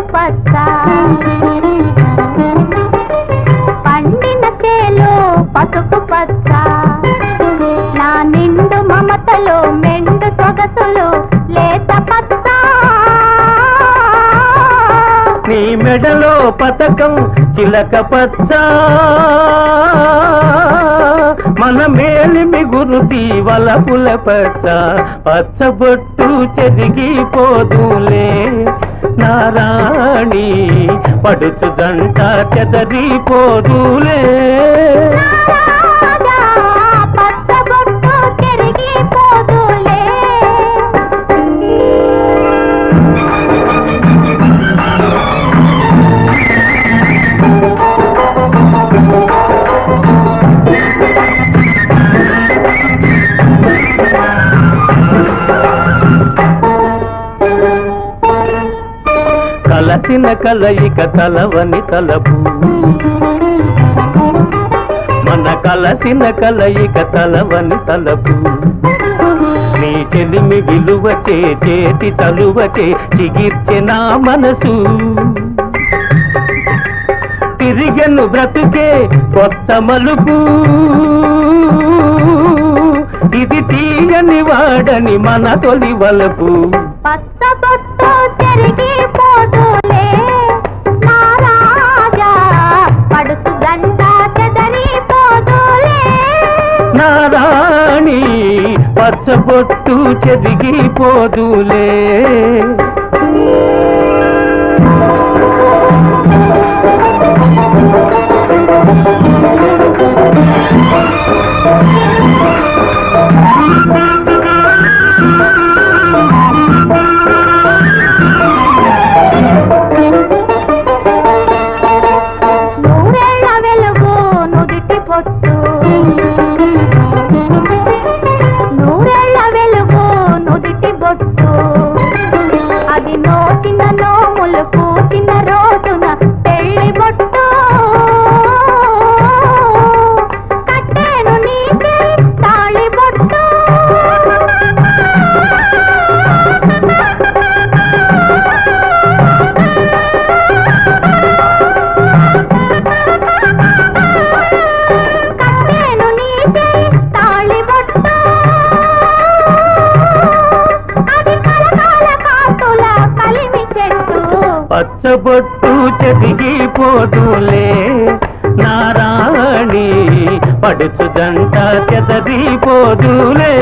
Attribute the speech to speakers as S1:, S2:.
S1: పచ్చ. పండిన చేలో పసుపు పచ్చ. నా నిండు మమతలు మెండు సొగసులు లేత పచ్చ.
S2: నీ మెడలో పతకం చిలక పచ్చ. మన మేలిమి గురుతి వలపుల పచ్చ. పచ్చబొట్టు చెరిగిపోదులే. రాణి పడుచు జంట చెదరిపోదులే. కలసిన కలయిక తలవని తలపు. మన కలసిన కలయిక తలవని తలపు. నీ చెలిమి విలువచే చేతి తలువచే చిగిర్చె నా మనసు. తిరిగను బ్రతుకే కొత్త మలుపు. ఇది తీయని వాడని మన తొలి వలపు.
S1: పచ్చబొట్టు తిరిగి
S2: రాణి పచ్చబొట్టు
S1: చెదిగిపోదులే Thank you.
S2: పచ్చబొట్టు చెరిగిపోదులే నారాణి పడుచు జంట చెదరిపోదులే